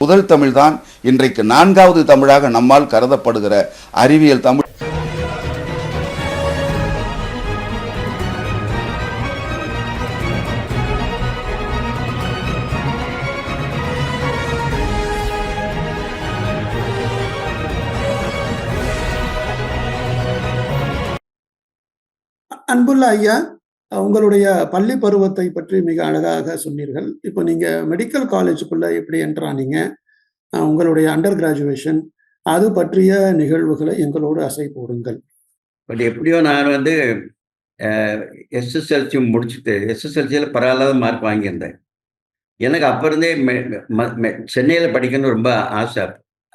முதல் தமிழ்தான் இன்றைக்கு நான்காவது தமிழாக நம்மால் கருதப்படுகிற அறிவியல் தமிழ். அன்புள்ள ஐயா உங்களுடைய பள்ளி பருவத்தை பற்றி மிக அழகாக சொன்னீர்கள். இப்போ நீங்கள் மெடிக்கல் காலேஜுக்குள்ளே எப்படி என்ட்ரானீங்க உங்களுடைய அண்டர் கிராஜுவேஷன் அது பற்றிய நிகழ்வுகளை எங்களோடு அசை போடுங்கள். பட் எப்படியோ நான் வந்து எஸ்எஸ்எல்சி முடிச்சுட்டு எஸ்எஸ்எல்சியில் பரவாயில்லாத மார்க் வாங்கியிருந்தேன். எனக்கு அப்போ இருந்தே சென்னையில் படிக்கணும்னு ரொம்ப ஆசை.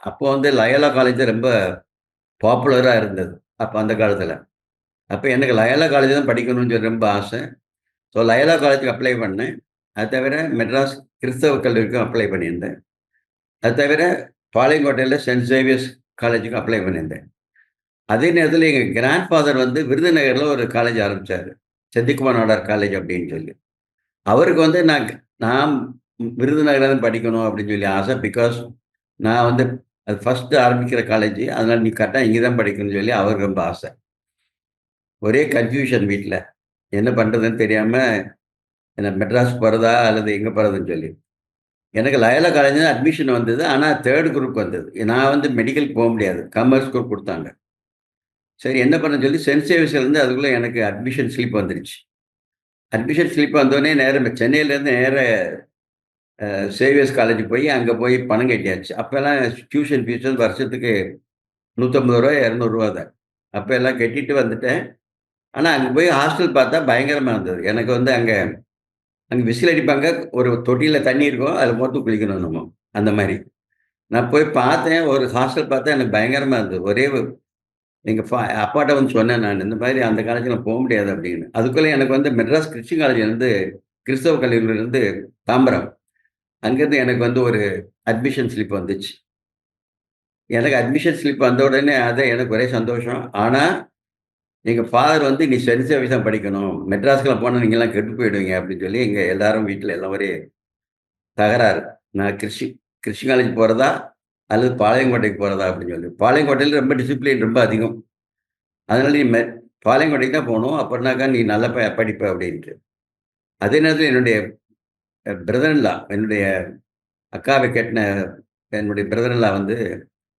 அப்போ வந்து லயோலா காலேஜ் ரொம்ப பாப்புலராக இருந்தது. அப்போ அந்த காலத்தில். அப்போ எனக்கு லயோலா காலேஜ் தான் படிக்கணும்னு சொல்லி ரொம்ப ஆசை. ஸோ லயோலா காலேஜுக்கு அப்ளை பண்ணேன். அது தவிர மெட்ராஸ் கிறிஸ்தவ கல்லூரிக்கும் அப்ளை பண்ணியிருந்தேன். அது தவிர பாளையங்கோட்டையில் சென்ட் ஜேவியர்ஸ் காலேஜுக்கும் அப்ளை பண்ணியிருந்தேன். அதே நேரத்தில் எங்கள் கிராண்ட் ஃபாதர் வந்து விருதுநகரில் ஒரு காலேஜ் ஆரம்பித்தார் செந்திக்குமார் நாடார் காலேஜ் அப்படின்னு சொல்லி. அவருக்கு வந்து நான் நான் விருதுநகரில் தான் படிக்கணும் அப்படின்னு சொல்லி ஆசை. பிகாஸ் நான் வந்து அது ஃபஸ்ட்டு ஆரம்பிக்கிற காலேஜ் அதனால் நீ கரெக்டாக இங்கே தான் படிக்கணும்னு சொல்லி அவருக்கு ரொம்ப ஆசை. ஒரே கன்ஃபியூஷன் வீட்டில் என்ன பண்ணுறதுன்னு தெரியாமல் என்ன மெட்ராஸ் போகிறதா அல்லது எங்கே போகிறதுன்னு சொல்லி. எனக்கு லயலா காலேஜ் தான் அட்மிஷன் வந்தது ஆனால் தேர்ட் குரூப் வந்தது. நான் வந்து மெடிக்கல் போக முடியாது. காமர்ஸ் குரூப் கொடுத்தாங்க. சரி என்ன பண்ண சொல்லி சென்ட் சேவிஸ்லேருந்து அதுக்குள்ளே எனக்கு அட்மிஷன் ஸ்லிப் வந்துருச்சு. அட்மிஷன் ஸ்லிப் வந்தோடனே நேரம் சென்னையிலேருந்து நேர சேவியர்ஸ் காலேஜ் போய் அங்கே போய் பணம் கட்டியாச்சு. அப்போல்லாம் டியூஷன் ஃபீஸ் வருஷத்துக்கு நூற்றம்பது ரூபா இரநூறுவா தான். அப்போ எல்லாம் கட்டிட்டு வந்துட்டேன். ஆனால் அங்கே போய் ஹாஸ்டல் பார்த்தா பயங்கரமாக இருந்தது. எனக்கு வந்து அங்கே அங்கே விசில் அடிப்பாங்க. ஒரு தொட்டியில் தண்ணி இருக்கும். அதில் மொத்தம் குளிக்கணும் நம்ம. அந்த மாதிரி. நான் போய் பார்த்தேன். ஒரு ஹாஸ்டல் பார்த்தா எனக்கு பயங்கரமாக இருந்தது. ஒரே எங்கள் ஃபா அப்பாட்ட வந்து சொன்னேன் நான் இந்த மாதிரி அந்த காலேஜில் போக முடியாது அப்படின்னு. அதுக்குள்ளே எனக்கு வந்து மெட்ராஸ் கிறிஸ்டின் காலேஜ்லேருந்து கிறிஸ்தவ கல்லூரியிலேருந்து தாம்பரம். அங்கேருந்து எனக்கு வந்து ஒரு அட்மிஷன் ஸ்லிப் வந்துச்சு. எனக்கு அட்மிஷன் ஸ்லிப் வந்த உடனே அதை எனக்கு ஒரே சந்தோஷம். ஆனால் எங்கள் ஃபாதர் வந்து நீ சென்ட் சர்வீஸ் தான் படிக்கணும். மெட்ராஸ்க்குலாம் போனால் நீங்கள்லாம் கெட்டு போயிடுவீங்க அப்படின்னு சொல்லி எங்கள் எல்லாரும் வீட்டில் எல்லாம் ஒரே தகராறு. நான் கிறிஸ்டி கிறிஸ்டின் காலேஜ் போகிறதா அல்லது பாளையங்கோட்டைக்கு போகிறதா அப்படின்னு சொல்லி. பாளையங்கோட்டையில் ரொம்ப டிசிப்ளின் ரொம்ப அதிகம். அதனால நீ மெ பாளையங்கோட்டைக்கு தான் போகணும். அப்படின்னாக்கா நீ நல்ல ப படிப்ப அப்படின்ட்டு. அதே நேரத்தில் என்னுடைய பிரதர்லா என்னுடைய அக்காவை கட்டின என்னுடைய பிரதர்லா வந்து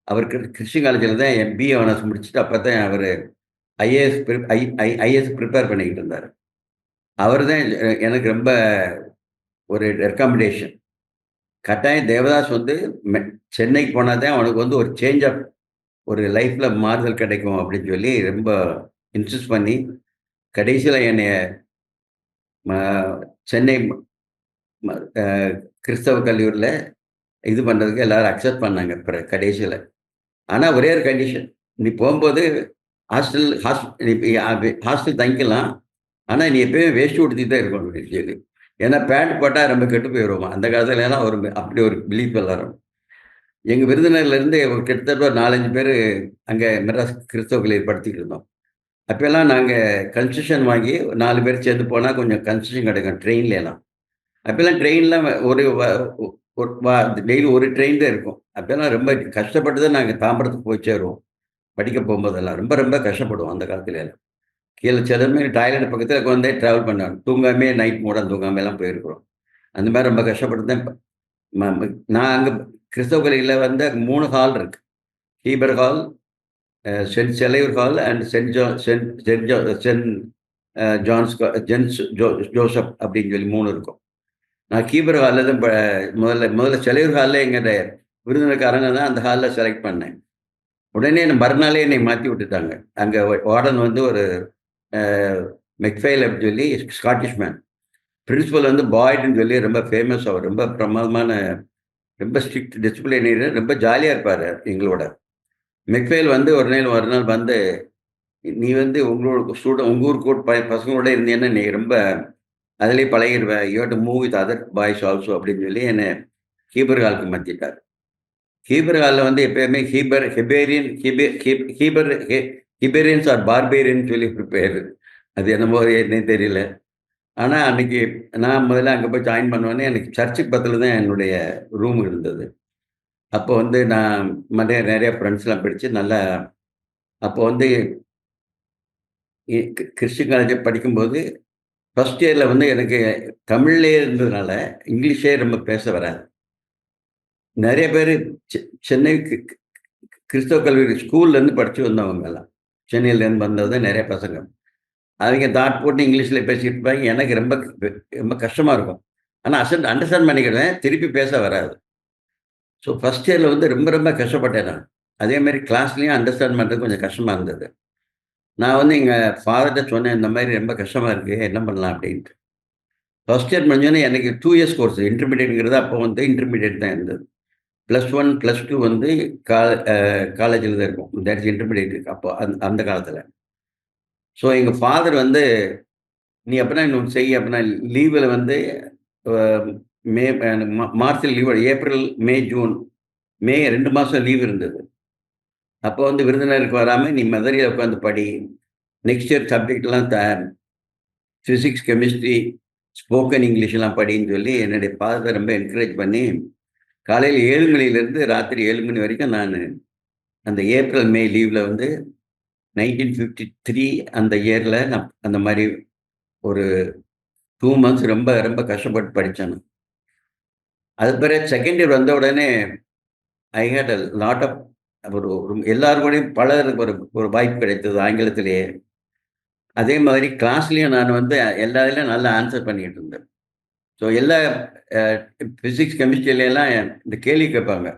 அவர் கிறிஸ்டின் காலேஜில் தான் என் பிஏ ஆனர்ஸ் முடிச்சுட்டு அப்போ தான் அவர் IAS I I IAS prepare பண்ணிக்கிட்டு இருந்தார். அவர் தான் எனக்கு ரொம்ப ஒரு ரெக்கமெண்டேஷன் கட்டாயம் தேவதாஸ் வந்து சென்னைக்கு போனால் தான் அவனுக்கு வந்து ஒரு சேஞ்ச் ஆஃப் ஒரு லைஃப்பில் மாறுதல் கிடைக்கும் அப்படின்னு சொல்லி ரொம்ப இன்சிஸ்ட் பண்ணி கடைசியில் என்னை சென்னை கிறிஸ்தவ கல்லூரியில் இது பண்ணுறதுக்கு எல்லோரும் அக்செப்ட் பண்ணாங்க இப்போ கடைசியில். ஆனால் ஒரே ஒரு கண்டிஷன் நீ போகும்போது ஹாஸ்டல் ஹாஸ்டல் ஹாஸ்டல் தங்கிக்கலாம். ஆனால் நீ எப்பயுமே வேஸ்ட் உடுத்தி தான் இருக்கணும் அப்படின்னு சொல்லி ஏன்னா பேண்ட் போட்டால் ரொம்ப கெட்டு போயிடுவோம் அந்த காலத்துல எல்லாம் ஒரு அப்படி ஒரு பிலீஃப் எல்லாரும். எங்கள் விருதுநகர்லேருந்து ஒரு கிட்டத்தட்ட ஒரு நாலஞ்சு பேர் அங்கே மெட்ராஸ் கிறிஸ்தவ கல்லூரி படுத்திட்டு இருந்தோம். அப்போல்லாம் நாங்கள் கன்செஷன் வாங்கி நாலு பேர் சேர்ந்து போனால் கொஞ்சம் கன்செஷன் கிடைக்கும் ட்ரெயின்லாம் அப்போல்லாம் ட்ரெயினில் ஒரு டெய்லி ஒரு ட்ரெயின் தான் இருக்கும். அப்போல்லாம் ரொம்ப கஷ்டப்பட்டு தான் நாங்கள் தாம்பரத்துக்கு போய் சேருவோம். படிக்க போகும்போதெல்லாம் ரொம்ப ரொம்ப கஷ்டப்படுவோம் அந்த காலத்துல எல்லாம். கீழே சிலமே டாய்லெட் பக்கத்தில் குழந்தை ட்ராவல் பண்ணுவாங்க. தூங்காமே நைட் மூட தூங்காமல் எல்லாம் போயிருக்கிறோம். அந்த மாதிரி ரொம்ப கஷ்டப்பட்டு தான் நான் அங்கே கிறிஸ்தவ கலையில் வந்து மூணு ஹால் இருக்கு. Heber hall saint Selaiyur hall and saint Jo saint saint Jo saint John's gents Jo Joseph அப்படின்னு சொல்லி மூணு இருக்கும். நான் கீபர் ஹாலில் தான் முதல்ல முதல்ல செலையூர் ஹாலில் எங்கிட்ட விருந்தினருக்காரங்க தான் அந்த ஹாலில் செலக்ட் பண்ணேன். உடனே என்னை மறுநாளே என்னை மாற்றி விட்டுட்டாங்க. அங்கே வார்டன் வந்து ஒரு மெக்ஃபைல் அப்படின்னு சொல்லி ஸ்காட்டிஷ் மேன் பிரின்ஸிபல் வந்து பாய்டுன்னு சொல்லி ரொம்ப ஃபேமஸ் அவர் ரொம்ப பிரமாதமான ரொம்ப ஸ்ட்ரிக்ட் டிசிப்ளினர் ரொம்ப ஜாலியாக இருப்பார் எங்களோட. மெக்ஃபைல் வந்து ஒரு நாள் ஒரு நாள் வந்து நீ வந்து உங்களோட ஸ்டூடெண்ட் உங்கள் ஊர் கூட பசங்களோட இருந்தீங்கன்னா நீ ரொம்ப அதிலே பழகிடுவேன் you to move with other boys also அப்படின்னு சொல்லி என்னை கீபர் காலுக்கு மாற்றிட்டார் ஹீபர் ஹாலில் வந்து எப்பயுமே ஹீபர் ஹெபேரியன் ஹிபே ஹீபர் ஹிபேரியன்ஸ் ஆர் பார்பேரியன் சொல்லி பேர். அது என்னமோ என்னே தெரியல. ஆனால் அன்னைக்கு நான் முதல்ல அங்கே போய் ஜாயின் பண்ணுவேன்னே எனக்கு சர்ச்சுக்கு பக்கத்தில் தான் என்னுடைய ரூம் இருந்தது. அப்போ வந்து நான் நிறைய நிறைய ஃப்ரெண்ட்ஸ்லாம் படித்து நல்லா அப்போ வந்து கிறிஸ்டின் காலேஜ் படிக்கும்போது ஃபஸ்ட் இயரில் வந்து எனக்கு தமிழ்லே இருந்ததுனால இங்கிலீஷே ரொம்ப பேச வராது. நிறைய பேர் சென்னை கி- கிறிஸ்தவ கல்லூரி ஸ்கூல்லேருந்து படித்து வந்தவங்க எல்லாம். சென்னையிலேருந்து வந்தது நிறைய பசங்க. அவங்க தாட் போட்டு இங்கிலீஷில் பேசிட்டு இருப்பாங்க. எனக்கு ரொம்ப ரொம்ப கஷ்டமாக இருக்கும். ஆனால் அசன் அண்டர்ஸ்டாண்ட் பண்ணிக்கிடுவேன். திருப்பி பேச வராது. ஸோ ஃபஸ்ட் இயரில் வந்து ரொம்ப ரொம்ப கஷ்டப்பட்டேன் நான். அதே மாதிரி கிளாஸ்லேயும் அண்டர்ஸ்டாண்ட் பண்ணுறது கொஞ்சம் கஷ்டமாக இருந்தது. நான் வந்து எங்கள் ஃபாதர்கிட்ட சொன்னேன் இந்த மாதிரி ரொம்ப கஷ்டமாக இருக்குது என்ன பண்ணலாம்? அப்படின்ட்டு. ஃபஸ்ட் இயர் முடிஞ்சோன்னே எனக்கு டூ இயர்ஸ் கோர்ஸ் இன்டர்மீடியட்ங்கிறது அப்போ வந்து இன்டர்மீடியட் தான் இருந்தது. ப்ளஸ் ஒன் ப்ளஸ் டூ வந்து கால காலேஜில் தான் இருக்கும். தட்ஸ் இன்டர்மீடியட் அப்போ அந்த அந்த காலத்தில். ஸோ எங்கள் ஃபாதர் வந்து நீ அப்படின்னா இன்னும் செய் அப்படின்னா லீவில் வந்து மே மா- மார்ச்சில் leave April May June May ரெண்டு மாதம் லீவ் இருந்தது. அப்போ வந்து விருந்தினருக்கு வராமல் நீ மதுரையில் உட்காந்து படி. நெக்ஸ்ட் இயர் சப்ஜெக்ட்லாம் த ஃபிசிக்ஸ் கெமிஸ்ட்ரி ஸ்போக்கன் இங்கிலீஷ்லாம் படின்னு சொல்லி என்னுடைய ஃபாதரை ரொம்ப என்கரேஜ் பண்ணி காலையில் ஏழு மணிலேருந்து ராத்திரி ஏழு மணி வரைக்கும் நான் அந்த ஏப்ரல் மே லீவில் வந்து நைன்டீன் ஃபிஃப்டி த்ரீ அந்த இயரில் நான் அந்த மாதிரி ஒரு டூ மந்த்ஸ் ரொம்ப ரொம்ப கஷ்டப்பட்டு படித்தேன் அது பிறகு செகண்ட் இயர் வந்த உடனே I hate a lot of ஒரு ஒரு எல்லாரும் கூடயும் பலருக்கு ஒரு ஒரு வாய்ப்பு கிடைத்தது ஆங்கிலத்திலேயே. அதே மாதிரி கிளாஸ்லேயும் நான் வந்து எல்லா இதுலையும் நல்லா ஆன்சர் பண்ணிகிட்டு இருந்தேன். ஸோ எல்லா ஃபிசிக்ஸ் கெமிஸ்ட்ரியிலலாம் இந்த கேள்வி கேட்பாங்க.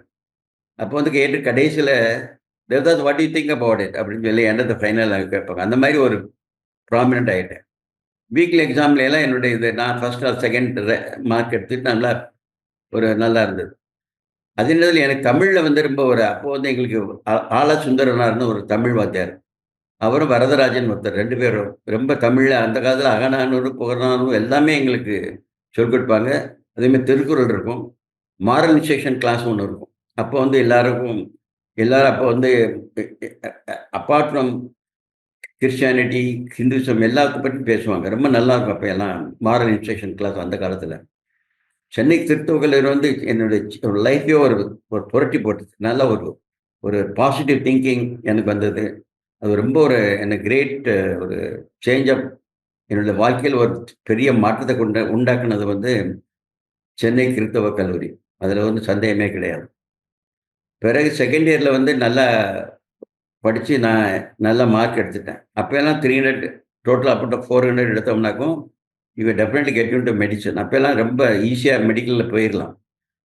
அப்போ வந்து கேட்டு கடைசியில் Devadas what you think about it அப்படின்னு சொல்லி என்னது ஃபைனலாக கேட்பாங்க. அந்த மாதிரி ஒரு ப்ராமினெண்ட் ஆகிட்டேன் வீக்லி எக்ஸாம்ல எல்லாம் என்னுடைய இது நான் ஃபர்ஸ்ட் ஆர் செகண்ட் மார்க் எடுத்துட்டு நல்லா ஒரு நல்லா இருந்தது. அதே நேரத்தில் எனக்கு தமிழில் வந்து ரொம்ப ஒரு அப்போ வந்து எங்களுக்கு ஆ- சுந்தரனார்னு ஒரு தமிழ் வாத்தியார். அவரும் வரதராஜன் ஒருத்தர் ரெண்டு பேரும். ரொம்ப தமிழில் அந்த காலத்தில் அகநானூறு புகழ்நானூறு எல்லாமே எங்களுக்கு சொல்லிக் கொடுப்பாங்க அதேமாதிரி திருக்குறள் இருக்கும். மாரல் இன்ஸ்ட்ரக்ஷன் கிளாஸ் ஒன்று இருக்கும். அப்போ வந்து எல்லாருக்கும் எல்லாரும் அப்போ வந்து அப்பார்ட் ஃப்ரம் கிறிஸ்டியானிட்டி ஹிந்துசம் எல்லாத்தையும் பற்றி பேசுவாங்க. ரொம்ப நல்லா இருக்கும் அப்போ எல்லாம். மாரல் இன்ஸ்ட்ரக்ஷன் கிளாஸ் அந்த காலத்தில். சென்னை கிறிஸ்தவ வந்து என்னுடைய ஒரு லைஃபே ஒரு ஒரு புரட்டி போட்டுது. நல்ல ஒரு ஒரு பாசிட்டிவ் திங்கிங் எனக்கு வந்தது. அது ரொம்ப ஒரு எனக்கு கிரேட் ஒரு சேஞ்ச் ஆஃப் என்னோட வாழ்க்கையில் ஒரு பெரிய மாற்றத்தை கொண்ட உண்டாக்குனது வந்து சென்னை கிறிஸ்தவ கல்லூரி. அதில் வந்து சந்தேகமே கிடையாது. பிறகு செகண்ட் இயரில் வந்து நல்லா படித்து நான் நல்ல மார்க் எடுத்துட்டேன். அப்போல்லாம் த்ரீ ஹண்ட்ரட் டோட்டல் அப்போ four hundred எடுத்தோம்னாக்கும் you definitely get to medicine அப்போல்லாம் ரொம்ப ஈஸியாக மெடிக்கலில் போயிடலாம்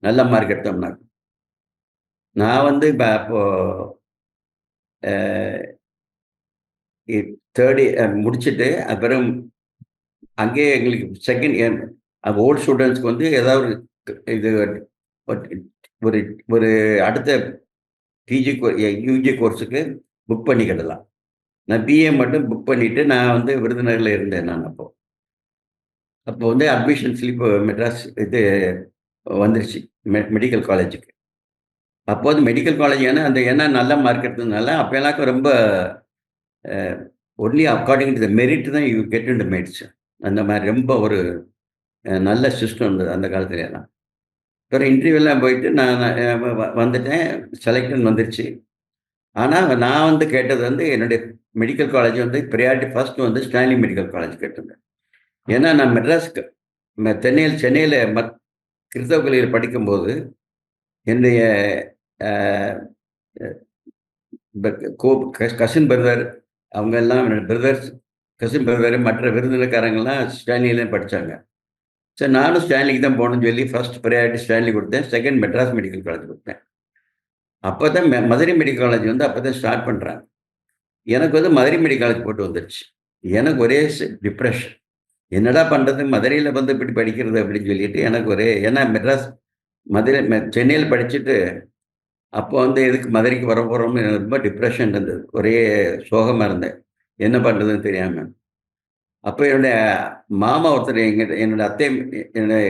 நல்ல மார்க் எடுத்தோம்னாக்கும். நான் வந்து இப்போ அப்போது தேர்ட் இயர் முடிச்சுட்டு அப்புறம் அங்கேயே எங்களுக்கு செகண்ட் இயர் ஓல்டு ஸ்டூடெண்ட்ஸ்க்கு வந்து ஏதாவது ஒரு இது ஒரு ஒரு அடுத்த பிஜி யூஜி கோர்ஸுக்கு புக் பண்ணிக்கிடலாம் நான் பிஏ மட்டும் புக் பண்ணிவிட்டு நான் வந்து விருதுநகரில் இருந்தேன் நான் அப்போ. அப்போ வந்து அட்மிஷன் ஸ்லிப் மெட்ராஸ் இது வந்துருச்சு மெ மெடிக்கல் காலேஜுக்கு அப்போது மெடிக்கல் காலேஜ் ஏன்னா அந்த ஏன்னா நல்ல மார்க் எடுத்ததுனால அப்போ எல்லாருக்கும் ரொம்ப only according to the merit தான் யூ கெட் இன் மெடிசன் அந்த மாதிரி ரொம்ப ஒரு நல்ல சிஸ்டம் இருந்தது அந்த காலத்துல எல்லாம். அப்புறம் இன்டர்வியூலாம் போயிட்டு நான் வ- வந்துட்டேன். செலக்டன் வந்துருச்சு. ஆனால் நான் வந்து கேட்டது வந்து என்னுடைய மெடிக்கல் காலேஜ் வந்து ப்ரையாரிட்டி ஃபர்ஸ்ட் வந்து ஸ்டான்லி மெடிக்கல் காலேஜ் கேட்டிருந்தேன். ஏன்னா நான் மெட்ராஸ்க்கு சென்னையில் சென்னையில் மத் கிறிஸ்தவ கல்லூரியில் படிக்கும்போது என்னுடைய கோ கசின் பிரதர் அவங்க எல்லாம் என்னோட பிரதர்ஸ் கசின் பிரதர் மற்ற விருந்தினக்காரங்கெல்லாம் ஸ்டான்லியில் படித்தாங்க சரி நானும் ஸ்டான்லிக்கு தான் போகணும்னு சொல்லி ஃபர்ஸ்ட் ப்ரையாரிட்டி ஸ்டான்லி கொடுத்தேன். செகண்ட் மெட்ராஸ் மெடிக்கல் காலேஜ் கொடுத்தேன். அப்போ தான் மதுரை மெடிக்கல் காலேஜ் வந்து அப்போ தான் ஸ்டார்ட் பண்ணுறாங்க எனக்கு வந்து மதுரை மெடிக்கல் காலேஜ் போட்டு வந்துடுச்சு எனக்கு ஒரே டிப்ரெஷன் என்னடா பண்ணுறது மதுரையில் வந்து இப்படி படிக்கிறது அப்படின்னு சொல்லிட்டு எனக்கு ஒரே ஏன்னா மெட்ராஸ் மதுரை மெ- சென்னையில் படிச்சுட்டு அப்போ வந்து எதுக்கு மதுரைக்கு வர போகிறோம்னு எனக்கு ரொம்ப டிப்ரெஷன் இருந்தது. ஒரே சோகமாக இருந்தேன். என்ன பண்ணுறதுன்னு தெரியாமல் அப்போ என்னுடைய மாமா ஒருத்தர் எங்கிட்ட என்னோட அத்தை என்னுடைய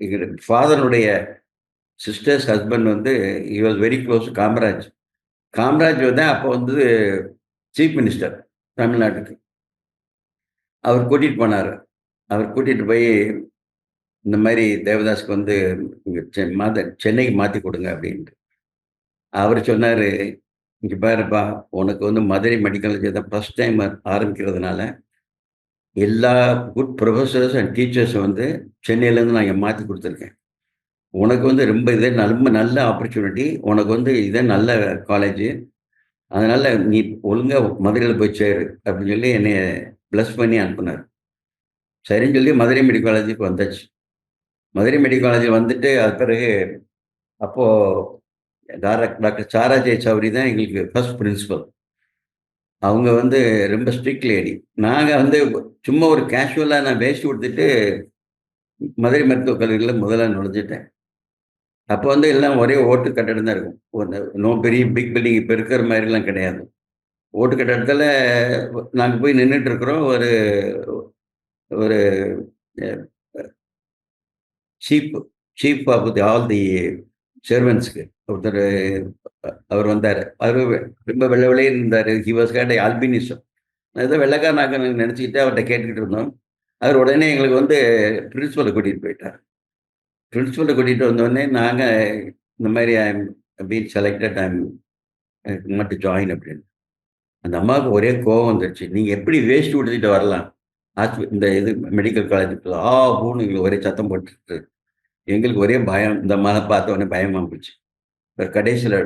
எங்களுடைய ஃபாதருடைய சிஸ்டர்ஸ் ஹஸ்பண்ட் வந்து he was very close Kamaraj. Kamaraj வந்து அப்போ வந்து சீஃப் மினிஸ்டர் தமிழ்நாட்டுக்கு. அவர் கூட்டிகிட்டு போனார். அவர் கூட்டிகிட்டு போய் இந்த மாதிரி தேவதாஸ்க்கு வந்து செ- சென்னைக்கு மாற்றி கொடுங்க அப்படின்ட்டு. அவர் சொன்னார் இங்கே பாருப்பா உனக்கு வந்து மதுரை மெடிக்கல் காலேஜ் தான் ஃபஸ்ட் டைம் ஆரம்பிக்கிறதுனால எல்லா குட் ப்ரொஃபஸர்ஸ் அண்ட் டீச்சர்ஸை வந்து சென்னையிலேருந்து நான் இங்கே மாற்றி கொடுத்துருக்கேன். உனக்கு வந்து ரொம்ப இதே ரொம்ப நல்ல ஆப்பர்ச்சுனிட்டி உனக்கு வந்து இதே நல்ல காலேஜு அதனால் நீ ஒழுங்காக மதுரையில் போய் சேரு அப்படின்னு சொல்லி என்னை ப்ளஸ் பண்ணி அனுப்புனார். சரின்னு சொல்லி மதுரை மெடிக்கல் காலேஜுக்கு வந்தாச்சு. மதுரை மெடிக்கல் காலேஜில் வந்துட்டு அது பிறகு அப்போது டாக்டர் டாக்டர் சாரா ஜெய் சௌரி தான் எங்களுக்கு ஃபர்ஸ்ட் பிரின்சிபல் அவங்க வந்து ரொம்ப ஸ்ட்ரிக்ட் லேடி நாங்கள் வந்து சும்மா ஒரு கேஷுவலாக நான் வேஸ்ட் கொடுத்துட்டு மதுரை மருத்துவக் கல்லூரியில் முதல்ல நுழைஞ்சிட்டேன். அப்போ வந்து எல்லாம் ஒரே ஓட்டு கட்டடம் தான் இருக்கும். ஒன்று நோ பெரிய பிக் பில்டிங் இப்போ இருக்கிற மாதிரிலாம் கிடையாது. ஓட்டு கட்டடத்தில் நாங்கள் போய் நின்றுட்டு இருக்கிறோம். ஒரு ஒரு chief chief of the all the சர்வன்ஸ்க்கு ஒருத்தர் அவர் வந்தார். அவர் ரொம்ப வெள்ளை வெள்ளையே இருந்தார் ஹி வாஸ் கேட் ஆல்பினிசம் ஏதோ வெள்ளைக்கார நாங்கள் நினச்சிக்கிட்டு அவர்கிட்ட கேட்டுக்கிட்டு இருந்தோம். அவர் உடனே எங்களுக்கு வந்து பிரின்ஸிபலை கூட்டிகிட்டு போயிட்டார். பிரின்ஸிபலை கூட்டிகிட்டு வந்தோடனே நாங்கள் இந்த மாதிரி ஐம் பீன் செலக்டட் ஐம் மட்டும் ஜாயின் அப்படின்னு. அந்த அம்மாவுக்கு ஒரே கோவம் வந்துருச்சு. நீங்கள் எப்படி வேஸ்ட் கொடுத்துட்டு வரலாம்? ஆஸ்பி இந்த இது மெடிக்கல் காலேஜுக்குள்ள ஆ பூன்னு எங்களுக்கு ஒரே சத்தம் போட்டுட்டு எங்களுக்கு ஒரே பயம் இந்த அம்மாவை பார்த்த உடனே பயமாக போச்சு. இப்போ கடைசியில்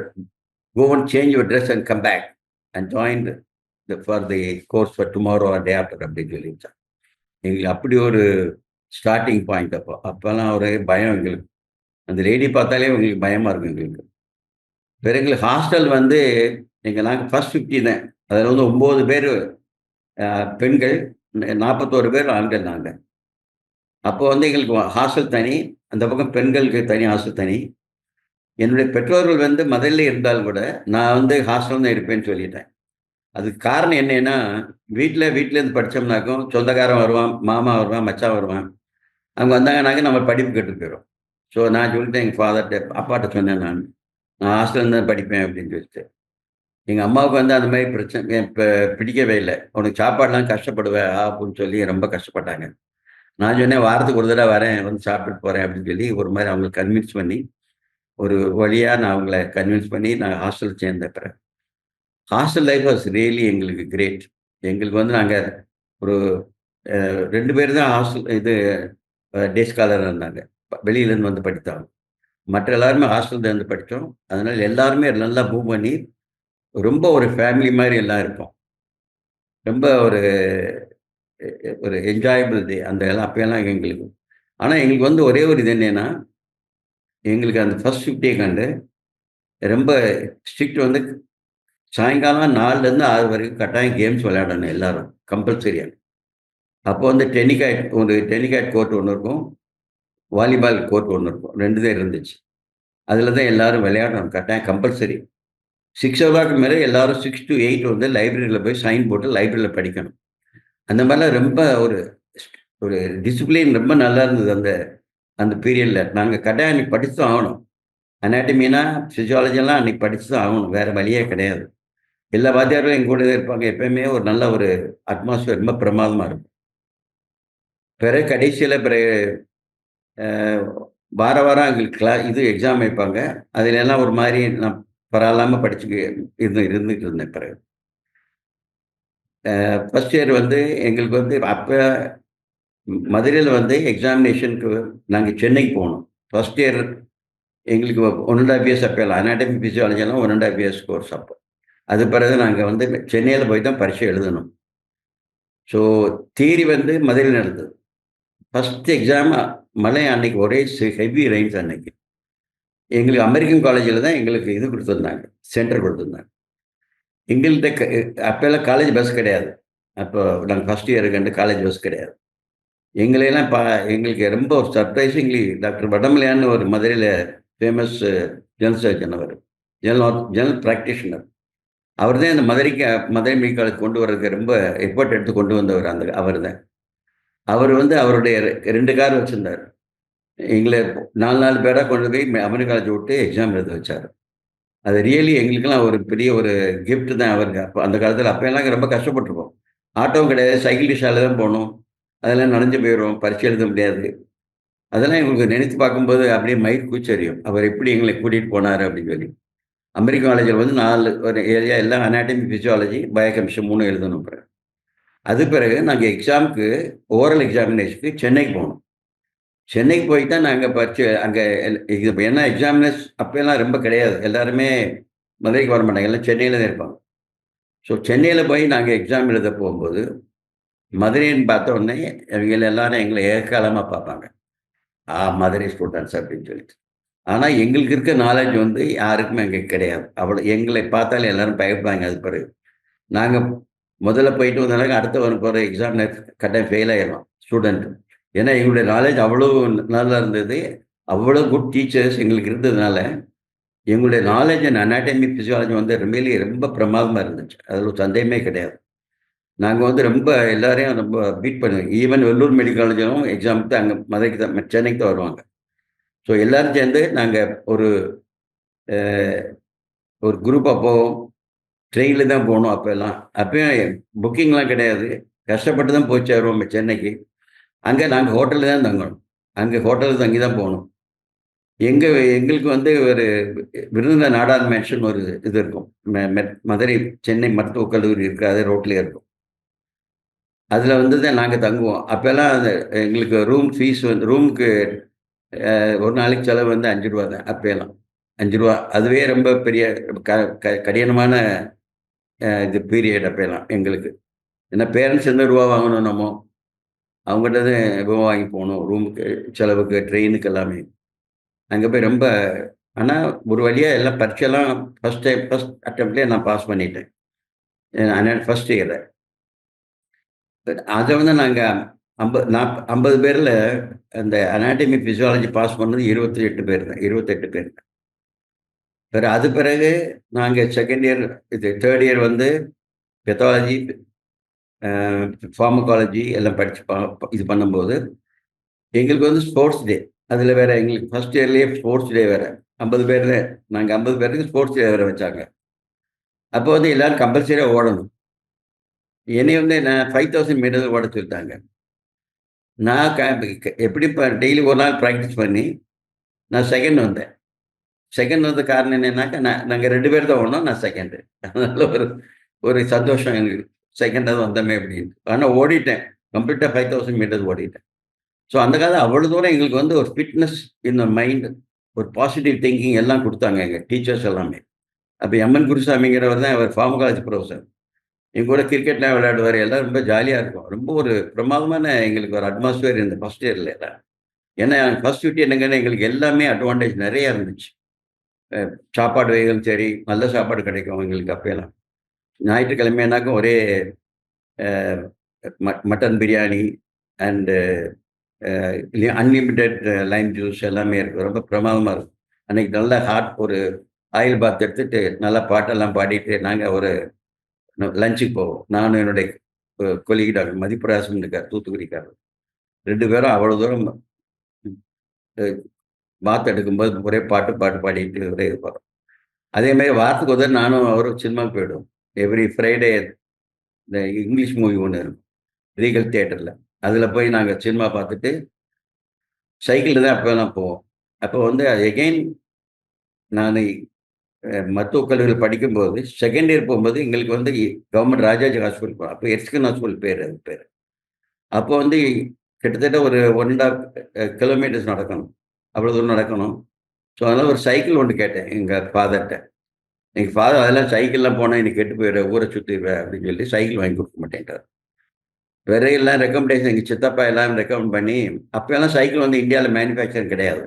go and change your dress and come back and join for the course for tomorrow day after அப்படின்னு சொல்லியிருச்சான் எங்களுக்கு அப்படி ஒரு ஸ்டார்டிங் பாயிண்ட் அப்போ அப்போல்லாம் ஒரே பயம் எங்களுக்கு. அந்த லேடி பார்த்தாலே எங்களுக்கு பயமாக இருக்கும் எங்களுக்கு. பிறகு எங்களுக்கு ஹாஸ்டல் வந்து எங்கள் நாங்கள் ஃபர்ஸ்ட் ஃபிஃப்டி தான். அதில் வந்து ஒம்பது பேர் பெண்கள் நாற்பத்தோரு பேர் ஆண்கள் நாங்கள் அப்போ வந்து எங்களுக்கு ஹாஸ்டல் தனி அந்த பக்கம் பெண்களுக்கு தனி ஹாஸ்டல் தனி. என்னுடைய பெற்றோர்கள் வந்து மதுரையில் இருந்தாலும் கூட நான் வந்து ஹாஸ்டல் தான் இருப்பேன்னு சொல்லிட்டேன். அதுக்கு காரணம் என்னன்னா வீட்டில் வீட்டிலேருந்து படித்தோம்னாக்கும் சொந்தக்காரன் வருவான் மாமா வருவான் மச்சான் வருவான். அவங்க வந்தாங்கனாக்க நம்ம படிப்பு கெட்டு போயிடும் ஸோ நான் சொல்லிட்டேன் எங்கள் ஃபாதர்கிட்ட அப்பாட்ட சொன்னேன் நான். நான் ஹாஸ்டலில் தான் படிப்பேன் அப்படின்னு சொல்லிட்டு. எங்கள் அம்மாவுக்கு வந்து அந்த மாதிரி பிரச்சனை இப்போ பிடிக்கவே இல்லை. உனக்கு சாப்பாடுலாம் கஷ்டப்படுவேன் அப்படின்னு சொல்லி ரொம்ப கஷ்டப்பட்டாங்க. நான் சொன்னேன் வாரத்துக்கு ஒரு தடவை வரேன் வந்து சாப்பிட்டு போகிறேன் அப்படின்னு சொல்லி ஒரு மாதிரி அவங்களை கன்வின்ஸ் பண்ணி ஒரு வழியாக நான் அவங்கள கன்வின்ஸ் பண்ணி நான் ஹாஸ்டல் சேர்ந்த பிறகு. ஹாஸ்டல் லைஃப் வாஸ் ரியலி எங்களுக்கு கிரேட் எங்களுக்கு வந்து நாங்கள் ஒரு ரெண்டு பேர் தான் ஹாஸ்டல் இது டே ஸ்காலராக இருந்தாங்க. வெளியிலேருந்து வந்து படித்தாங்க மற்ற எல்லாருமே ஹாஸ்டல்லேருந்து படித்தோம். அதனால் எல்லாருமே நல்லா மூவ் பண்ணி ரொம்ப ஒரு ஃபேமிலி மாதிரி எல்லாம் இருப்போம். ரொம்ப ஒரு ஒரு என்ஜாயபிள் டே அந்த எல்லாம் அப்போயெல்லாம் எங்களுக்கு. ஆனால் எங்களுக்கு வந்து ஒரே ஒரு இது என்னென்னா எங்களுக்கு அந்த ஃபர்ஸ்ட் ஃபிஃப்டியை கண்டு ரொம்ப ஸ்ட்ரிக்ட் வந்து சாயங்காலம் நாலுலேருந்து ஆறு வரைக்கும் கட்டாயம் கேம்ஸ் விளையாடணும் எல்லாரும் கம்பல்சரியாக அப்போ வந்து டெனிகாய்ட் ஒரு டெனிகாய்ட் கோர்ட் ஒன்று இருக்கும் வாலிபால் கோர்ட் ஒன்று இருக்கும். ரெண்டு தான் இருந்துச்சு. அதில் தான் எல்லாரும் விளையாடணும் கட்டாயம் கம்பல்சரி சிக்ஸ் ஓ கிளாக் மேலே எல்லாரும் சிக்ஸ் டு எயிட் வந்து லைப்ரரியில் போய் சைன் போட்டு லைப்ரரியில் படிக்கணும். அந்த மாதிரிலாம் ரொம்ப ஒரு ஒரு டிசிப்ளின் ரொம்ப நல்லா இருந்தது அந்த அந்த பீரியடில் நாங்கள் கட்டாயம் அன்றைக்கி படித்து தான் ஆகணும் அனாட்டமினா ஃபிசியாலஜிலாம் அன்றைக்கி படித்து தான் ஆகணும். வேறு வழியே கிடையாது. எல்லா வாத்தியாரும் எங்க கூட இருப்பாங்க. எப்பயுமே ஒரு நல்ல ஒரு அட்மாஸ்பியர் ரொம்ப பிரமாதமாக இருக்கும். பிறகு கடைசியில் பிற வார வாரம் எங்களுக்கு கிளா இது எக்ஸாம் வைப்பாங்க. அதுல எல்லாம் ஒரு மாதிரி நான் பரவாயில்லாமல் படிச்சு இருந்து இருந்துட்டு இருந்தேன் பிறகு. ஃபஸ்ட் இயர் வந்து எங்களுக்கு வந்து அப்போ மதுரையில் வந்து எக்ஸாமினேஷனுக்கு நாங்கள் சென்னைக்கு போனோம். ஃபஸ்ட் இயர் எங்களுக்கு ஒன் அண்ட் ஆஃப் இயர்ஸ் அப்போ anatomy ஃபிசியாலஜிலாம் one and half years course அப்போ. அது பிறகு நாங்கள் வந்து சென்னையில் போய் தான் பரீட்சை எழுதணும். ஸோ தியரி வந்து மதுரையில் நடந்தது. ஃபஸ்ட் எக்ஸாம் மழை அன்னைக்கு ஒரே ஹெவி ரெயின்ஸ் அன்னைக்கு. எங்களுக்கு அமெரிக்கன் காலேஜில் தான் எங்களுக்கு இது கொடுத்துருந்தாங்க சென்டர் கொடுத்துருந்தாங்க. எங்கள்கிட்ட க அப்போல்லாம் காலேஜ் பஸ் கிடையாது. அப்போ நாங்கள் ஃபஸ்ட் இயருக்கு காலேஜ் பஸ் கிடையாது. எங்களையெல்லாம் பா எங்களுக்கு ரொம்ப ஒரு சர்ப்ரைசிங்லி டாக்டர் வடமலையான்னு ஒரு மதுரையில் ஃபேமஸ் ஜெனரல் சர்ஜன் அவர் ஜெனரல் ஜெனரல் ப்ராக்டிஷனர் அவர் தான் இந்த மதுரைக்கு மதுரை மீக்காலுக்கு கொண்டு வர்றதுக்கு ரொம்ப எஃபர்ட் எடுத்து கொண்டு வந்தவர் அந்த அவர் தான் அவர் வந்து அவருடைய ரெண்டு கார் வச்சுருந்தார். எங்களை நாலு நாலு பேராக கொண்டு போய் அமெரிக்கா காலேஜ் விட்டு எக்ஸாம் எழுத வச்சார். அது ரியலி எங்களுக்கெல்லாம் ஒரு பெரிய ஒரு கிஃப்ட் தான் அவருக்கு. அப்போ அந்த காலத்தில் அப்போ எல்லாம் ரொம்ப கஷ்டப்பட்டுருப்போம். ஆட்டோவும் கிடையாது சைக்கிள் ரிக்ஷாவில் தான் போகணும். அதெல்லாம் நனைஞ்சு போயிடும் பரிசு எழுத முடியாது. அதெல்லாம் எங்களுக்கு நினைத்து பார்க்கும்போது அப்படியே மயிர் கூச்சரியும் அவர் எப்படி எங்களை கூட்டிகிட்டு போனார் அப்படின்னு சொல்லி. அமெரிக்கா காலேஜில் வந்து நாலு ஒரு ஏரியா எல்லாம் அனாட்டமி ஃபிசியாலஜி பயோகெமிஸ்ட்ரி மூணு எழுதணும் பிறகு அது பிறகு நாங்கள் எக்ஸாமுக்கு ஓரல் எக்ஸாமினேஷனுக்கு சென்னைக்கு போனோம். சென்னைக்கு போய் தான் நாங்கள் பரிச்சு அங்கே இது ஏன்னா எக்ஸாமினேஷ் அப்போல்லாம் ரொம்ப கிடையாது. எல்லாருமே மதுரைக்கு வர மாட்டாங்க. எல்லாம் சென்னையில் தான் இருப்பாங்க. ஸோ சென்னையில் போய் நாங்கள் எக்ஸாம் எழுத போகும்போது மதுரைன்னு பார்த்த உடனே இவங்க எல்லாரும் எங்களை ஏற்காலமாக பார்ப்பாங்க. ஆ மதுரை ஸ்டூடெண்ட்ஸ் அப்படின்னு சொல்லிட்டு. ஆனால் எங்களுக்கு இருக்க நாலேஜ் வந்து யாருக்குமே அங்கே கிடையாது. அவ்வளோ எங்களை பார்த்தாலே எல்லாரும் பயப்படுவாங்க. அது பிறகு நாங்கள் முதல்ல போயிட்டு வந்தாலும் அடுத்த வரும் போகிற எக்ஸாம் கட்டாயம் ஃபெயில் ஆயிடும் ஸ்டூடெண்ட் ஏன்னா எங்களுடைய நாலேஜ் அவ்வளோ நல்லா இருந்தது. அவ்வளோ குட் டீச்சர்ஸ் எங்களுக்கு இருந்ததுனால எங்களுடைய நாலேஜ் அண்ட் அனாட்டமி ஃபிசியாலஜி வந்து ரொம்பலி ரொம்ப பிரமாதமாக இருந்துச்சு. அதில் ஒரு சந்தேகமே கிடையாது. நாங்கள் வந்து ரொம்ப எல்லாரையும் ரொம்ப பீட் பண்ணுவோம். ஈவன் வெள்ளூர் மெடிக்கல் காலேஜிலும் எக்ஸாமுக்கு தான் அங்கே மதுரைக்கு தான் சென்னைக்கு தான் வருவாங்க. ஸோ எல்லோரும் சேர்ந்து நாங்கள் ஒரு ஒரு குரூப்பாக போவோம். ட்ரெயினில் தான் போகணும் அப்போ எல்லாம் அப்பயும் புக்கிங்லாம் கிடையாது. கஷ்டப்பட்டு தான் போய் சேருவோம் சென்னைக்கு. அங்கே நாங்கள் ஹோட்டலில் தான் தங்கணும். அங்கே ஹோட்டலில் தங்கி தான் போகணும். எங்கள் எங்களுக்கு வந்து ஒரு விருதுநகர் நாடார் மேன்ஷன் ஒரு இது இருக்கும். மதுரை சென்னை மருத்துவக் கல்லூரி இருக்குது அதே ரோட்லேயே இருக்கும். அதில் வந்து தான் நாங்கள் தங்குவோம். அப்போல்லாம் அந்த எங்களுக்கு ரூம் ஃபீஸ் வந்து ரூமுக்கு ஒரு நாளைக்கு செலவு வந்து அஞ்சு ரூபா தான் அப்போலாம் அஞ்சு ரூபா. அதுவே ரொம்ப பெரிய க க- கடினமான இது பீரியட் அப்போலாம் எங்களுக்கு. ஏன்னா பேரண்ட்ஸ் எந்த ரூபா வாங்கணும் நம்ம அவங்ககிட்ட தான் ரூபா வாங்கி போகணும். ரூமுக்கு செலவுக்கு ட்ரெயினுக்கு எல்லாமே. அங்கே போய் ரொம்ப ஆனால் ஒரு வழியாக எல்லாம் பரீட்சையெல்லாம் ஃபஸ்ட் டைம் ஃபஸ்ட் அட்டம்ப்ட்லேயே நான் பாஸ் பண்ணிட்டேன். ஃபஸ்ட் இயரில் அதை வந்து நாங்கள் ஐம்பது நாப் ஐம்பது பேரில் அந்த அனாட்டமி ஃபிசியாலஜி பாஸ் பண்ணது இருபத்தி எட்டு பேர் தான் இருபத்தெட்டு பேர். தான் பிறகு அது பிறகு நாங்கள் செகண்ட் இயர் இது தேர்ட் இயர் வந்து பெத்தாலஜி ஃபார்மகாலஜி எல்லாம் படித்து பா- இது பண்ணும்போது எங்களுக்கு வந்து ஸ்போர்ட்ஸ் டே அதில் வேறு எங்களுக்கு ஃபர்ஸ்ட் இயர்லேயே ஸ்போர்ட்ஸ் டே வேறு. ஐம்பது பேரில் நாங்கள் ஐம்பது பேருக்கு ஸ்போர்ட்ஸ் டே வேறு வச்சாங்க. அப்போ வந்து எல்லோரும் கம்பல்சரியாக ஓடணும். என்னை வந்து நான் ஃபைவ் தௌசண்ட் மீட்டர் ஓட சொல்லிட்டாங்க. நான் எப்படி இப்போ டெய்லி ஒரு நாள் ப்ராக்டிஸ் பண்ணி நான் செகண்ட் வந்தேன். செகண்ட் வந்த காரணம் என்னன்னாக்கா நான் நாங்கள் ரெண்டு பேர் தான் ஓடணும் நான் செகண்டு அதனால ஒரு ஒரு சந்தோஷம் எனக்கு செகண்டாவது வந்தோமே அப்படின்னு ஆனால் ஓடிட்டேன். கம்ப்ளீட்டாக ஃபைவ் தௌசண்ட் மீட்டர்ஸ் ஓடிட்டேன். ஸோ அந்த காலம் அவ்வளோ தூரம் எங்களுக்கு வந்து ஒரு ஃபிட்னஸ் இன் மைண்ட் ஒரு பாசிட்டிவ் திங்கிங் எல்லாம் கொடுத்தாங்க எங்கள் டீச்சர்ஸ் எல்லாமே. அப்போ எம்என் குருசாமிங்கிறவர் தான் அவர் ஃபார்மகாலஜி ப்ரொஃபஸர் எங்க கூட கிரிக்கெட்லாம் விளையாடுவார். எல்லாம் ரொம்ப ஜாலியாக இருக்கும். ரொம்ப ஒரு பிரமாதமான எங்களுக்கு ஒரு அட்மாஸ்பியர் இந்த ஃபஸ்ட் இயரில் எல்லாம். ஏன்னா ஃபஸ்ட் யூட்டி என்னங்கன்னா எங்களுக்கு எல்லாமே அட்வான்டேஜ் நிறையா இருந்துச்சு. சாப்பாடு வகைகளும் சரி நல்ல சாப்பாடு கிடைக்கும் எங்களுக்கு அப்போயெல்லாம். ஞாயிற்றுக்கிழமைனாக்க ஒரே mutton biryani and unlimited lime juice எல்லாமே இருக்கும் ரொம்ப பிரமாதமாக இருக்கும். அன்னைக்கு நல்ல ஹாட் ஒரு ஆயில் பாத் எடுத்துட்டு நல்லா பாட்டெல்லாம் பாடிட்டு நாங்கள் ஒரு லஞ்சுக்கு போவோம். நானும் என்னுடைய கொலிகி டாக்டர் மதிப்புராசன் இருக்கார் தூத்துக்குடிக்காரர். ரெண்டு பேரும் அவ்வளோ தூரம் பாத் எடுக்கும்போது ஒரே பாட்டு பாட்டு பாடிட்டு ஒரே இது போகிறோம் அதே மாதிரி வாரத்துக்கு ஒரு தடவை நானும் அவரும் சினிமாவுக்கு போயிடுவோம். எவ்ரி ஃப்ரைடே இந்த இங்கிலீஷ் மூவி ஒன்று இருக்கும். ரீகல் தியேட்டரில் அதில் போய் நாங்கள் சினிமா பார்த்துட்டு சைக்கிளில் தான் அப்போ தான் போவோம். அப்போ வந்து எகெயின் நான் மருத்துவ கல்லூரியில் படிக்கும்போது செகண்ட் இயர் போகும்போது எங்களுக்கு வந்து கவர்மெண்ட் ராஜாஜி ஹாஸ்பிட்டல் போகணும் அப்போ எர்ஸ்கன் ஹாஸ்பிட்டல் பேர் அது பேர். அப்போ வந்து கிட்டத்தட்ட ஒரு ஒன் அண்ட் ஆஃப் கிலோமீட்டர்ஸ் நடக்கணும். அவ்வளோ தூரம் நடக்கணும். ஸோ அதனால் ஒரு சைக்கிள் ஒன்று கேட்டேன் எங்கள் ஃபாதர்கிட்ட எங்கள் ஃபாதர் அதெல்லாம் சைக்கிள்லாம் போனால் எனக்கு கெட்டு போயிடுற ஊரை சுற்றிடுவேன் அப்படின்னு சொல்லி சைக்கிள் வாங்கி கொடுக்க மாட்டேன்ட்டார். விரையெல்லாம் எல்லாம் ரெக்கமெண்டேஷன் எங்கள் சித்தப்பா எல்லாம் ரெக்கமெண்ட் பண்ணி அப்போல்லாம் சைக்கிள் வந்து இந்தியாவில் மேனுஃபேக்சரிங் கிடையாது.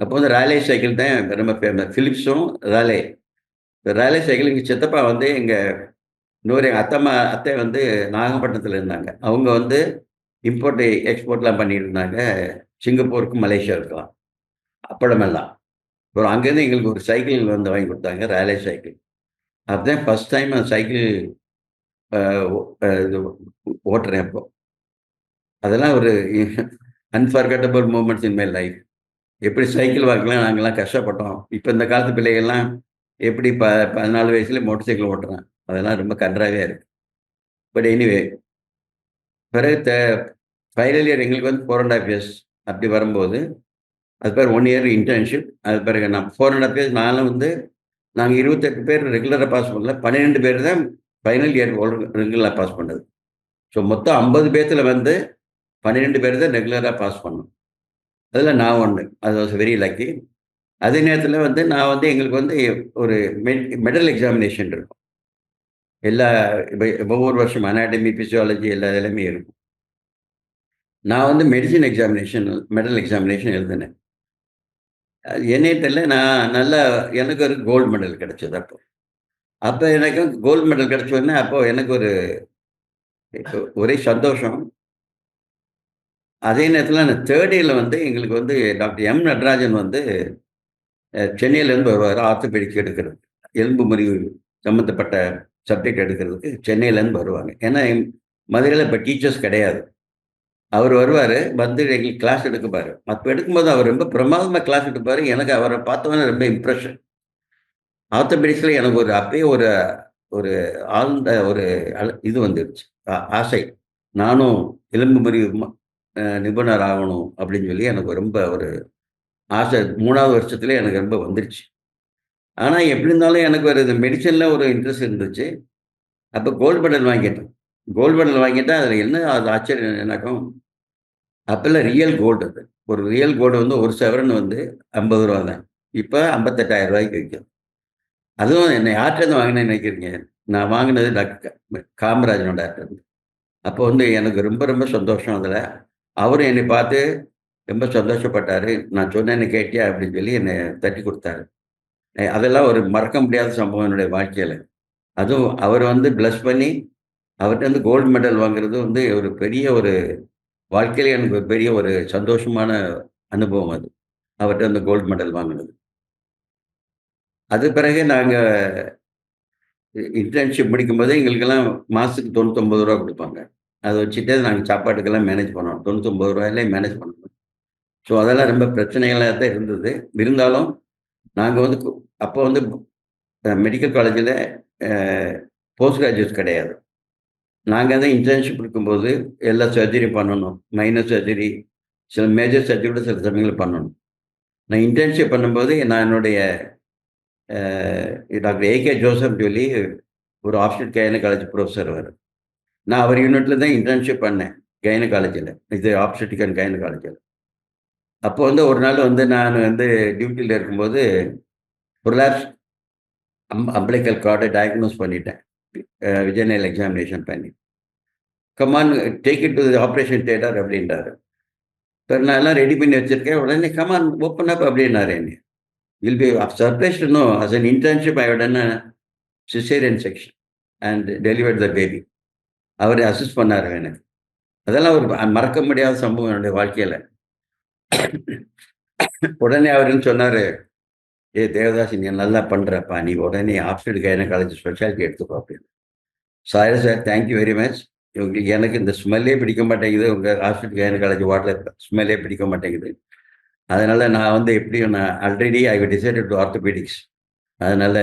அப்போ வந்து ராலே சைக்கிள் தான் ரொம்ப ஃபேமஸ் ஃபிலிப்ஸும் ராலே இந்த ராலே சைக்கிள் எங்கள் சித்தப்பா வந்து எங்கள் இன்னொரு எங்கள் அத்தம்மா அத்தை வந்து நாகப்பட்டினத்தில் இருந்தாங்க. அவங்க வந்து இம்போர்ட் எக்ஸ்போர்ட்லாம் பண்ணிட்டு இருந்தாங்க. சிங்கப்பூருக்கும் மலேசியாவுக்குலாம் அப்படமெல்லாம் அப்புறம் அங்கேருந்து எங்களுக்கு ஒரு சைக்கிள் வந்து வாங்கி கொடுத்தாங்க ரேலே சைக்கிள் அதுதான் ஃபர்ஸ்ட் டைம் அந்த சைக்கிள் இது ஓட்டுறேன் அப்போ. அதெல்லாம் ஒரு unforgettable moments in my life எப்படி சைக்கிள் வாங்கலாம் நாங்கள்லாம் கஷ்டப்பட்டோம். இப்போ இந்த காலத்து பிள்ளைகள்லாம் எப்படி ப பதினாலு வயசுல மோட்டர் சைக்கிள் ஓட்டுறேன் அதெல்லாம் ரொம்ப கன்றாவே இருக்கு. பட் எனிவே பிறகு த ஃபைனல் இயர் எங்களுக்கு வந்து ஃபோர் அண்ட் ஹாஃப் இயர்ஸ் அப்படி வரும்போது அது பேர் ஒன் இயர் இன்டர்ன்ஷிப் அது பிறகு நான் ஃபோர் ஹண்ட்ரட் பேர் நானும் வந்து நாங்கள் இருபத்தெட்டு பேர் ரெகுலராக பாஸ் பண்ணல. பன்னிரெண்டு பேர் தான் ஃபைனல் இயர் ரெகுலராக பாஸ் பண்ணது. ஸோ மொத்தம் ஐம்பது பேர்த்தில் வந்து பன்னிரெண்டு பேர் தான் ரெகுலராக பாஸ் பண்ணோம். அதில் நான் ஒன்று அது வாஸ் வெரி லக்கி அதே நேரத்தில் வந்து நான் வந்து எங்களுக்கு வந்து ஒரு மெடல் எக்ஸாமினேஷன் இருக்கும். எல்லா ஒவ்வொரு வருஷம் அனாடமி பிசியாலஜி எல்லா இதுலையுமே இருக்கும். நான் வந்து மெடிசின் எக்ஸாமினேஷன் மெடல் எக்ஸாமினேஷன் எழுதினேன். அது நான் நல்லா எனக்கு ஒரு கோல்டு மெடல் கிடைச்சது அப்போ. அப்போ எனக்கு கோல்டு மெடல் கிடைச்ச உடனே அப்போ எனக்கு ஒரு ஒரே சந்தோஷம். அதே நேரத்தில் அந்த தேர்ட் இயரில் வந்து எங்களுக்கு வந்து டாக்டர் எம் நடராஜன் வந்து சென்னையிலேருந்து வருவார் ஆர்த்தோபெடிக் எடுக்கிறது. எலும்பு முறிவு சம்மந்தப்பட்ட சப்ஜெக்ட் எடுக்கிறதுக்கு சென்னையிலேருந்து வருவாங்க. ஏன்னா மதுரையில் இப்போ டீச்சர்ஸ் கிடையாது. அவர் வருவார் வந்து எங்களுக்கு கிளாஸ் எடுக்கப்பாரு. அப்போ எடுக்கும்போது அவர் ரொம்ப பிரமாதமாக கிளாஸ் எடுப்பார். எனக்கு அவரை பார்த்தவொன்னே ரொம்ப இம்ப்ரெஷன் ஆர்த்தபெடிக்ஸில் எனக்கு ஒரு அப்பயே ஒரு ஒரு ஆழ்ந்த ஒரு இது வந்துடுச்சு ஆசை. நானும் எலும்பு முறிவு நிபுணர் ஆகணும் அப்படின்னு சொல்லி எனக்கு ரொம்ப ஒரு ஆசை. மூணாவது வருஷத்துல எனக்கு ரொம்ப வந்துருச்சு. ஆனால் எப்படி இருந்தாலும் எனக்கு ஒரு இது மெடிசனில் ஒரு இன்ட்ரெஸ்ட் இருந்துச்சு. அப்போ கோல்டு மெடல் வாங்கிட்டேன். கோல்டு மெடல் வாங்கிட்டா அதில் என்ன அது ஆச்சரியம் எனக்கும் அப்போல்லாம் ரியல் கோல்டு அது. ஒரு ரியல் கோல்டு வந்து ஒரு செவரன் வந்து ஐம்பது ரூபா தான். இப்போ ஐம்பத்தெட்டாயிரம் ரூபாய்க்கு விற்கும் அதுவும் என்னை யார்கிட்ட வாங்கினேன்னு நினைக்கிறீங்க? நான் வாங்கினது டாக்டர் காமராஜனோட இருந்து அப்போ வந்து எனக்கு ரொம்ப ரொம்ப சந்தோஷம் அதில். அவரும் என்னை பார்த்து ரொம்ப சந்தோஷப்பட்டார். நான் சொன்னேன்னு கேட்டியா? அப்படின்னு சொல்லி என்னை தட்டி கொடுத்தாரு. அதெல்லாம் ஒரு மறக்க முடியாத சம்பவம் என்னுடைய வாழ்க்கையில். அதுவும் அவர் வந்து ப்ளஸ் பண்ணி அவர்கிட்ட வந்து கோல்டு மெடல் வாங்குறது வந்து ஒரு பெரிய ஒரு வாழ்க்கையில எனக்கு ஒரு பெரிய ஒரு சந்தோஷமான அனுபவம் அது. அவர்கிட்ட வந்து கோல்டு மெடல் வாங்கினது. அது பிறகு நாங்கள் இன்டர்ன்ஷிப் முடிக்கும்போது எங்களுக்கெல்லாம் மாதத்துக்கு தொண்ணூத்தொம்பது ரூபா கொடுப்பாங்க. அதை வச்சுட்டு நாங்கள் சாப்பாட்டுக்கெல்லாம் மேனேஜ் பண்ணோம். தொண்ணூத்தொம்பது ரூபாயிலே மேனேஜ் பண்ணணும் ஸோ அதெல்லாம் ரொம்ப பிரச்சனைகளாக தான் இருந்தது. இருந்தாலும் நாங்கள் வந்து அப்போ வந்து மெடிக்கல் காலேஜில் போஸ்ட் கிராஜுவேட் கிடையாது. நாங்கள் தான் இன்டர்ன்ஷிப் இருக்கும்போது எல்லா சர்ஜரி பண்ணணும். மைனர் சர்ஜரி சில மேஜர் சர்ஜரி கூட சில சமயங்கள் பண்ணணும். நான் இன்டர்ன்ஷிப் பண்ணும்போது நான் என்னுடைய டாக்டர் ஏகே ஜோசப் சொல்லி ஒரு ஆப்ஷன் கைன காலேஜ் ப்ரொஃபஸர் அவர் நான் அவர் யூனிட்ல தான் இன்டர்ன்ஷிப் பண்ணேன் கைன காலேஜில் இது ஆப்ஷட்டிக் அண்ட் கைன காலேஜில் அப்போ வந்து ஒரு நாள் வந்து நான் வந்து டியூட்டியில் இருக்கும்போது ப்ரொலாப்ஸ் அம் அம்பிளிக்கல் கார்டை டயக்னோஸ் பண்ணிட்டேன். அஹ் எக்ஸாமினேஷன் பண்ணி. Come on take it to operation theatre அப்படின்றாரு. சார் நான் எல்லாம் ரெடி பண்ணி வச்சிருக்கேன். உடனே கமான் ஓப்பன் அப் அப்படின்னாரு என்ன. Will be surprise no as an internship I உடனே caesarean section and delivered the baby our assist பண்ணார் எனக்கு அதெல்லாம் ஒரு மறக்க முடியாத சம்பவம் என்னுடைய வாழ்க்கையில். உடனே அவருன்னு சொன்னார் ஏ தேவதாஸ் நீ நல்லா பண்ணுறப்பா நீ உடனே ஆப்ஷன் கைன காலேஜ் ஸ்பெஷாலிட்டி எடுத்துக்கோ அப்படின்னு. Sorry sir thank you very much உங்களுக்கு எனக்கு இந்த ஸ்மெல்லே பிடிக்க மாட்டேங்குது. உங்கள் ஹாஸ்பிட்டல் கைன காலேஜ் வாட்டர் ஸ்மெல்லே பிடிக்க மாட்டேங்குது. அதனால நான் வந்து எப்படியும் நான் already I decided to orthopaedics அதனால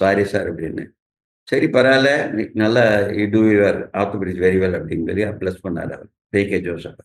சாரி சார் அப்படின்னு. சரி பரவாயில்ல. நல்லா you do your orthopaedics very well அப்படின்னு சொல்லி ப்ளஸ் பண்ணார் அவர். K Joseph